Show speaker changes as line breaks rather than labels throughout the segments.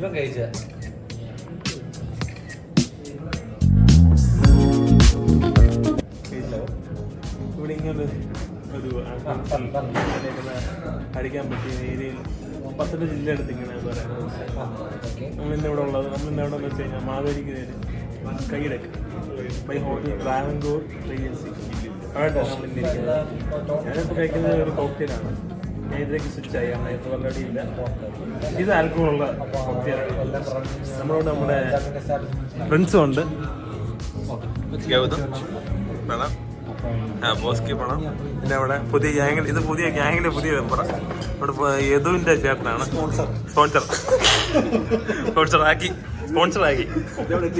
ഇവൻ കഴിച്ച.
ഇവിടെ ഇങ്ങനെ ഒരു അടിക്കാൻ പറ്റിയ ഏരിയയിൽ പത്തനംതിട്ട ജില്ല എടുത്ത് ഇങ്ങനെ പറയുന്നത് നമ്മളിന്ന് ഇവിടെ ഉള്ളത് നമ്മളിന്ന് എവിടെ വെച്ച് കഴിഞ്ഞാൽ മാവേലിക്കരയിൽ കൈയിടക്ക് ബൈ ഹോട്ടൽ ട്രാവൻകൂർ ഏജൻസി അവിടെ നമ്മളിന്ന് ഇരിക്കുന്നത്. ഞാനിപ്പോൾ കഴിക്കുന്നത് ഒരു കോക്ടെയിലാണ്. ഇതിലേക്ക് സ്വിച്ച് ഇത് ഓൾറെഡി ഇല്ല ഇത് നമ്മളോട് നമ്മുടെ ഫ്രണ്ട്സും ഉണ്ട്. ഗൗതം വേണം. ആ ബോസ്കി പണം പിന്നെ അവിടെ പുതിയ ഗ്യാങ്ങിൽ ഇത് പുതിയ ഗ്യാങ്ങിന്റെ പുതിയ മെമ്പറാണ് ഇവിടെ യദുവിന്റെ ചേട്ടനാണ്. സ്പോൺസർ സ്പോൺസർ ആക്കി. സ്പോൺസർ ആക്കി.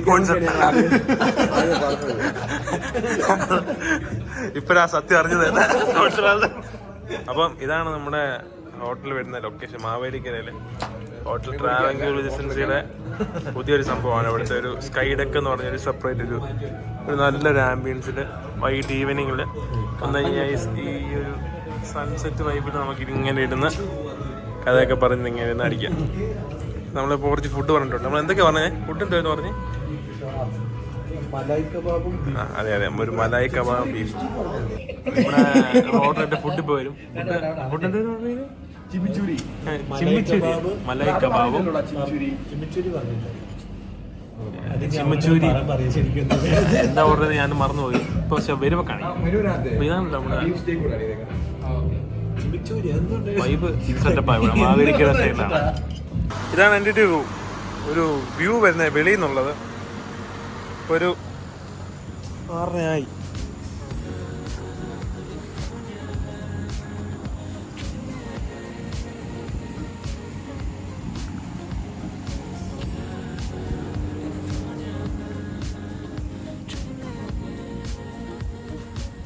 സ്പോൺസർ ഇപ്പഴാ സത്യം അറിഞ്ഞത്. സ്പോൺസർ അപ്പം ഇതാണ് നമ്മുടെ ഹോട്ടൽ വരുന്ന ലൊക്കേഷൻ മാവേലിക്കരയിൽ. ഹോട്ടൽ ട്രാവലിംഗ് ഏജൻസിയുടെ പുതിയൊരു സംഭവമാണ്. ഇവിടുത്തെ ഒരു സ്കൈ ഡെക്ക് എന്ന് പറഞ്ഞ ഒരു സെപ്പറേറ്റ് ഒരു ഒരു നല്ലൊരു ആംബിയൻസിൽ വൈകിട്ട് ഈവനിങ്ങിൽ വന്നു കഴിഞ്ഞാൽ ഈ ഒരു സൺസെറ്റ് വൈബിൽ നമുക്ക് ഇങ്ങനെ ഇരുന്ന് കഥയൊക്കെ പറഞ്ഞ് ഇങ്ങനെ ഇരുന്ന് അടിക്കാം. നമ്മൾ കുറച്ച് ഫുഡ് പറഞ്ഞിട്ടുണ്ട്. നമ്മൾ എന്തൊക്കെ പറഞ്ഞേ ഫുഡ് എന്തായിരുന്നു പറഞ്ഞേ?
മലായി കബാബും
ആ, അതെ അതെ. ഒരു മലായി കബാബ് ബീഫ് ഇവിടെ ഓർഡർ ഫുഡ് ഇപ്പോൾ വരും. ഫുഡ് എന്താ ചിമ്മിച്ചൂരി. മലായി കബാബും. ചിമ്മച്ചൂരി. എന്താ ഓർഡർ ഞാൻ മറന്നുപോയി. ഇപ്പൊ വരുമ്പോ കാണിക്കും നമ്മുടെ
ചിമിച്ചൂരി എന്തുണ്ട്?
വൈബ് സെറ്റപ്പ് ഇവിടെ മാവേലിക്കര സൈഡിലാണ് ഇതാണ് എന്റെ ഒരു ഒരു വ്യൂ വരുന്നത് വെളിയിൽ നിന്നുള്ളത്. ഒരു ആറരയായി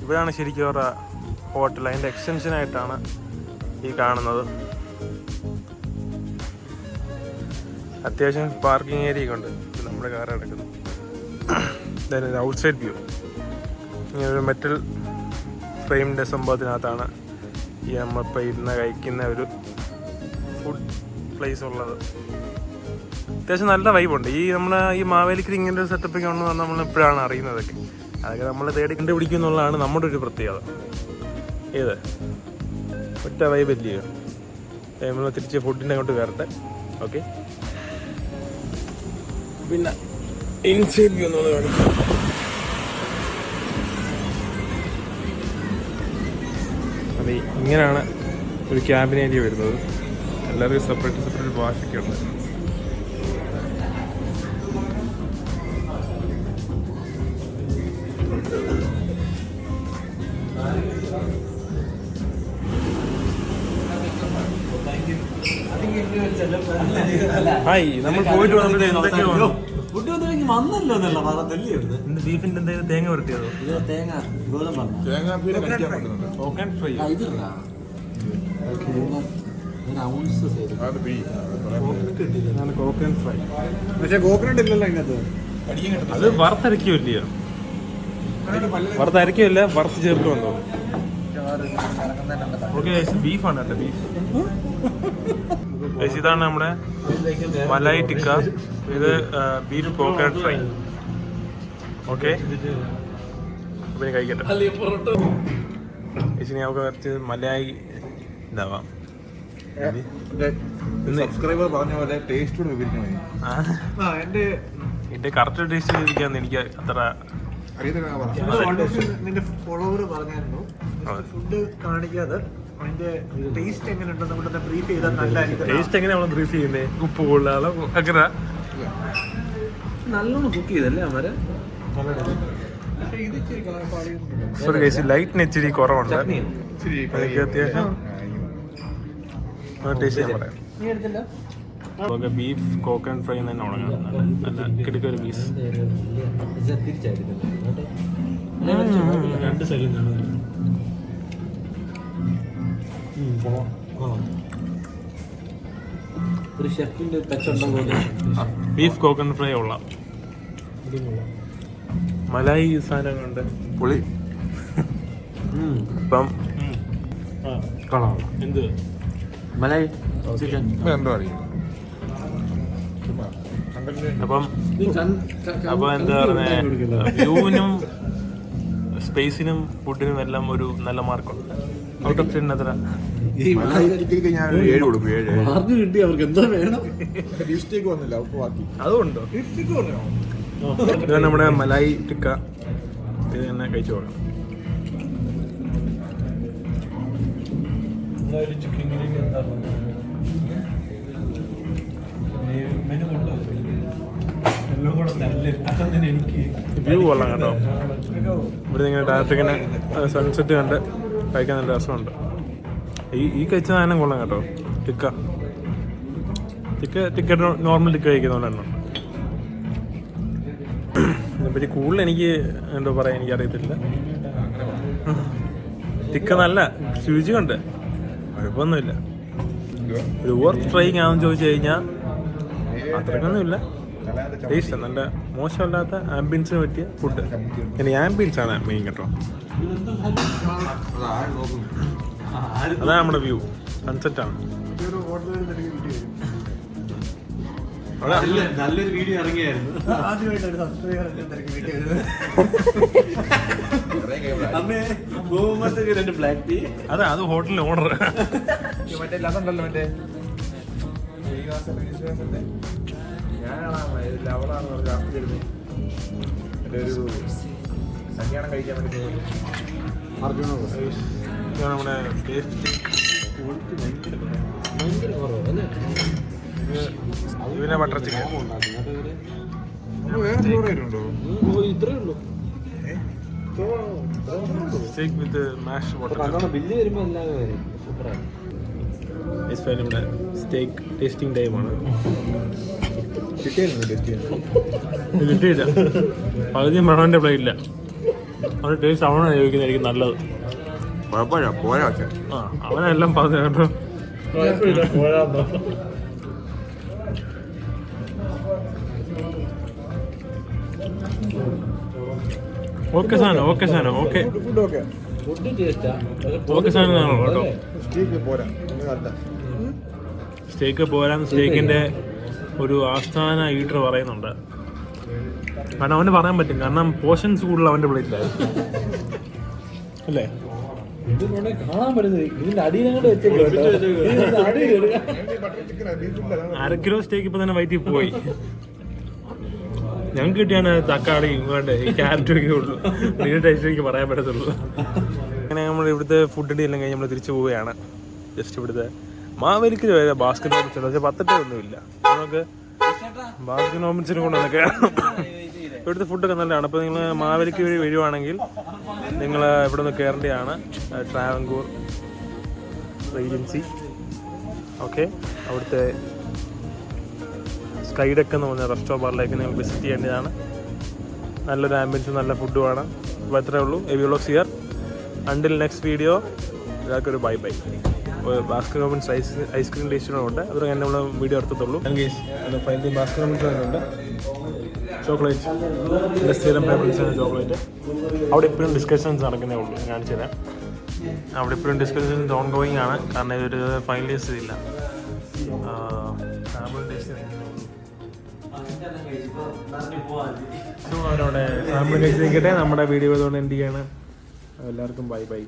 ഇവിടെയാണ് ശരിക്കും അവരുടെ ഹോട്ടൽ. അതിന്റെ എക്സ്റ്റൻഷനായിട്ടാണ് ഈ കാണുന്നത്. അത്യാവശ്യം പാർക്കിംഗ് ഏരിയ ഒക്കെ ഉണ്ട്. നമ്മുടെ കാർ കിടക്കുന്നു ഔട്ട് സൈഡ് വ്യൂ ഇങ്ങനെ ഒരു മെറ്റൽ ഫ്രെയിമിന്റെ സംഭവത്തിനകത്താണ് ഈ നമ്മളിപ്പോൾ ഇരുന്ന് കഴിക്കുന്ന ഒരു ഫുഡ് പ്ലേസ് ഉള്ളത്. അത്യാവശ്യം നല്ല വൈബുണ്ട് ഈ നമ്മുടെ ഈ മാവേലിക്കരി ഇങ്ങനെ ഒരു സെറ്റപ്പൊക്കെ ഉണ്ടെന്ന് നമ്മൾ ഇപ്പോഴാണ് അറിയുന്നതൊക്കെ അതൊക്കെ നമ്മൾ തേടി കണ്ടുപിടിക്കും എന്നുള്ളതാണ് നമ്മുടെ ഒരു പ്രത്യേകത. ഏത്? ഒറ്റ വൈബ് ഇല്ലയോ നമ്മൾ തിരിച്ച് ഫുഡിന്റെ അങ്ങോട്ട് കയറട്ടെ. ഓക്കെ പിന്നെ ഇൻസൈഡ് വ്യൂ എന്നുള്ളത് കാണിക്കാം അതെ ഇങ്ങനെയാണ് ഒരു ക്യാബിൻ ഏരിയ വരുന്നത്. എല്ലാവരും സെപ്പറേറ്റ് സെപ്പറേറ്റ് ഭാഷയൊക്കെ ഉണ്ട്. ഹായ് നമ്മൾ പോയിട്ട് വന്നിട്ട് എന്തൊക്കെയോ
വന്നല്ലോ എന്നല്ല പറഞ്ഞല്ലേ ഇവിടുന്ന്
ഇന്ന് ബീഫിന്റെ എന്തെങ്കിലും തേങ്ങ വരട്ടിയതോ?
ഇത് തേങ്ങ ഗോതമ്പ്
ഓക്കൻ ഫ്രൈ ഞാൻ കോക്കൻ ഫ്രൈ
പക്ഷെ കോക്കനട്ട് ഇല്ലല്ലോ അതിനകത്ത്
അത് വറുത്തരക്കില്ല വറുത്തരക്കില്ല വറുത്ത് ചേർക്കുമെന്നോ ഓക്കെ ബീഫാണ് കേട്ടോ ബീഫ് ഇതാണ് നമ്മുടെ മലായി ടിക്ക ഇത് ബീഫ് കോക്കനട്ട് ഫ്രൈ ഓക്കെ പിന്നെ കഴിക്കട്ടെ. ചേച്ചി നമുക്ക് കുറച്ച് മലയായി ഇതാവാം.
സബ്സ്ക്രൈബർ പറഞ്ഞ പോലെ ടേസ്റ്റോട് വിവരിക്കണം
ആ,
ആ എന്റെ
കറക്റ്റ് ടേസ്റ്റ് ചോദിക്കാൻ എനിക്ക് അത്ര
നിന്റെ ഫോളോവർ പറഞ്ഞായിരുന്നു. ഫുഡ് കാണിക്കാതെ അതിന്റെ ടേസ്റ്റ് എങ്ങനെയുണ്ടെന്ന് ബ്രീഫ് ചെയ്താൽ നല്ലതായിരിക്കും.
ടേസ്റ്റ് എങ്ങനെ നമ്മൾ ബ്രീഫ് ചെയ്യുന്നേ? ഉപ്പ് കൊള്ളാതെ അങ്ങനെ.
നല്ലോണം കുക്ക് ചെയ്തല്ലേ
അവർ
സോറി ഗൈസ് ലൈറ്റിന് ഇച്ചിരി കുറവുണ്ട്. എനിക്ക് അത്യാവശ്യം ടേസ്റ്റ് ചെയ്യാൻ പറയാം.
നീ എടുത്തില്ല?
നമുക്ക് ബീഫ് കോക്കൺ ഫ്രൈ തന്നെ തുടങ്ങാം നല്ല കിടക്കൊരു പീസ് രണ്ട് സൈഡിലും കാണുന്നില്ല
ഒരു ഷെഫിന്റെ
ബീഫ് കോക്കനട്ട് ഫ്രൈ ഉള്ള. മലായി സാധനങ്ങളുണ്ട്
പുളി.
ഇപ്പം
കളാം.
എന്ത്?
മലായി ചിക്കൻ
എന്തോ അറിയാം
അപ്പം അപ്പൊ എന്താ പറഞ്ഞ? വ്യൂവിനും സ്പേസിനും ഫുഡിനും എല്ലാം ഒരു നല്ല മാർക്കുണ്ട് ഔട്ട് ഓഫ് ടെൻ എത്ര
മലയാളിക്ക് ഞാൻ ഒരു ഏഴ് കൊടുക്കും ഏഴ്.
മാർക്ക് കിട്ടി അവർക്ക് എന്താ വേണം?
ലിപ്സ്റ്റിക് വന്നില്ല ബാക്കി.
അതുകൊണ്ടോ ഇതാ നമ്മുടെ മലായി ടിക്ക. ഇത് തന്നെ കഴിച്ചു നോക്കാം വ്യൂ കൊള്ളാം കേട്ടോ. ഇവിടെ ഇങ്ങനെ ഡയറക്റ്റ് ഇങ്ങനെ സൺസെറ്റ് കണ്ട് കഴിക്കാൻ നല്ല രസമുണ്ട്. ഈ ഈ കഴിച്ച സാധനം കൊള്ളാം കേട്ടോ. ടിക്ക. ടിക്ക ടിക്കറ്റ് നോർമൽ ടിക്ക കഴിക്കുന്ന പോലെ ഉണ്ട് ഇതിനെപ്പറ്റി കൂടുതൽ എനിക്ക് എന്തോ പറയാൻ എനിക്ക് അറിയത്തില്ല ടിക്ക നല്ല രുചിയുണ്ട്. കുഴപ്പമൊന്നുമില്ല. ഒരു ഓർ ട്രൈ ആണെന്ന് ചോദിച്ചു കഴിഞ്ഞാൽ അത്രയ്ക്കൊന്നുമില്ല ടേസ്റ്റ് നല്ല മോശമല്ലാത്ത ആംബിയൻസിന് പറ്റിയ ഫുഡ് ഇനി ആംബിയൻസ് ആണ് മെയിൻ കേട്ടോ. അതാണ് നമ്മുടെ വ്യൂ സൺസെറ്റ് ആണ്.
നല്ലൊരു വീഡിയോ ഇറങ്ങിയായിരുന്നു.
ആദ്യമായിട്ട് ഒരു സബ്സ്ക്രൈബർ
അതാ അത് ഹോട്ടലിൽ ഓർഡർ
മറ്റേ അതുണ്ടല്ലോ മറ്റേ. ഞാനാണ് അവളാണ് രാത്രി വരുന്നത് മറ്റേ ഒരു കല്യാണം കഴിക്കാൻ വേണ്ടി പോയി.
ഇതാണ് നമ്മുടെ ടേസ്റ്റ്
ഭയങ്കര കുറവ് അല്ലേ?
ഇതിനെ ബട്ടർ ചിക്കൻ
വേറെ ചോറായിട്ടുണ്ടോ
ഓ ഇത്രേ ഉള്ളൂ.
സ്റ്റേക്ക് വിത്ത് മാഷ്
വാട്ടർ ബില്ല് വരുമ്പോൾ എല്ലാം വരും. സൂപ്പറാണ്.
സ്റ്റേക്ക് ടേസ്റ്റിംഗ് ടൈമാണ് കിട്ടിയില്ല പകുതി മണവന്റെ പ്ലേറ്റില്ല അവന്റെ ടേസ്റ്റ് അവനാണ് ചോദിക്കുന്നതായിരിക്കും നല്ലത്.
കുഴപ്പമില്ല പോരാ
ആ അവനെല്ലാം പറഞ്ഞു കേട്ടോ. ഓക്കെ സാധനം ഓക്കെ സാധനം ഓക്കെ
ഓക്കെ
ടേസ്റ്റാ
ഓക്കെ സാധനം കേട്ടോ.
സ്റ്റേക്ക് പോരാ
സ്റ്റേക്ക് പോരാൻ സ്റ്റേക്കിന്റെ ഒരു ആസ്ഥാന ഈറ്റർ പറയുന്നുണ്ട്. കാരണം അവന് പറയാൻ പറ്റും. കാരണം പോർഷൻസ് കൂടുതൽ അവന്റെ പ്ലേറ്റിലായി അല്ലേ?
കാണാൻ പറ്റുന്നത് ഇതിന്റെ അടിയിലങ്ങോട്ട്
അര കിലോ സ്റ്റേക്ക് ഇപ്പൊ തന്നെ വയറ്റിൽ പോയി. ഞങ്ങൾക്ക് കിട്ടിയാണ് തക്കാളി വേണ്ട ഈ ക്യാരറ്റും ഒക്കെ ഉള്ളൂ. നിങ്ങളുടെ ടേസ്റ്റ് എനിക്ക് പറയാൻ പറ്റത്തുള്ളൂ. അങ്ങനെ നമ്മൾ ഇവിടുത്തെ ഫുഡിന്റെ എല്ലാം കഴിഞ്ഞ് നമ്മൾ തിരിച്ചു പോവുകയാണ്. ജസ്റ്റ് ഇവിടുത്തെ മാവേലിക്ക് ബാസ്കറ്റ് ഓമിൻസ് പക്ഷേ പത്തട്ടേ ഒന്നുമില്ല. നമുക്ക് ബാസ്കറ്റ് ഓമിൻസിനെ കൊണ്ടുവന്നൊക്കെ ഇവിടുത്തെ ഫുഡൊക്കെ നല്ലതാണ്. അപ്പോൾ നിങ്ങൾ മാവേലിക്ക് വഴി വരുവാണെങ്കിൽ നിങ്ങൾ ഇവിടെ നിന്ന് കയറേണ്ടതാണ് ട്രാവൻകൂർ ഏജൻസി. ഓക്കെ. അവിടുത്തെ സ്കൈഡെക്ക് എന്ന് പറഞ്ഞ റെസ്റ്റോ ബാറിലേക്ക് നിങ്ങൾ വിസിറ്റ് ചെയ്യേണ്ടതാണ്. നല്ലൊരു ആംബിയൻസ് നല്ല ഫുഡുമാണ്. അപ്പോൾ അത്രേ ഉള്ളൂ. എവിയോളോക്സ് ഇയർ until next video ഇതാക്കൊരു bye bye Baskin Robbins ice ice cream ടേസ്റ്റിനും ഉണ്ട്. അത് തന്നെ നമ്മൾ വീഡിയോ എടുത്തുള്ളൂ ഫൈനലി ബാസ്കറ്റ് റോബിൻസ് ഉണ്ട്. ചോക്ലേറ്റ് എന്റെ സ്ഥിരം ചോക്ലേറ്റ് അവിടെ ഇപ്പോഴും ഡിസ്കഷൻസ് നടക്കുന്നേ ഉള്ളൂ ഞാൻ തരാം. അവിടെ ഇപ്പോഴും ഡിസ്കഷൻസ് ഓൺ ഗോയിങ് ആണ്. കാരണം ഇതൊരു ഫൈനലൈസ് ചെയ്തില്ല സാമ്പിൾ ടേസ്റ്റ് സോ അവരവിടെ സാമ്പിൾ ടേസ്റ്റ് നിൽക്കട്ടെ നമ്മുടെ വീഡിയോ ഇതുകൊണ്ട് എന്ത് ചെയ്യാണ്. എല്ലാവർക്കും ബൈ ബൈ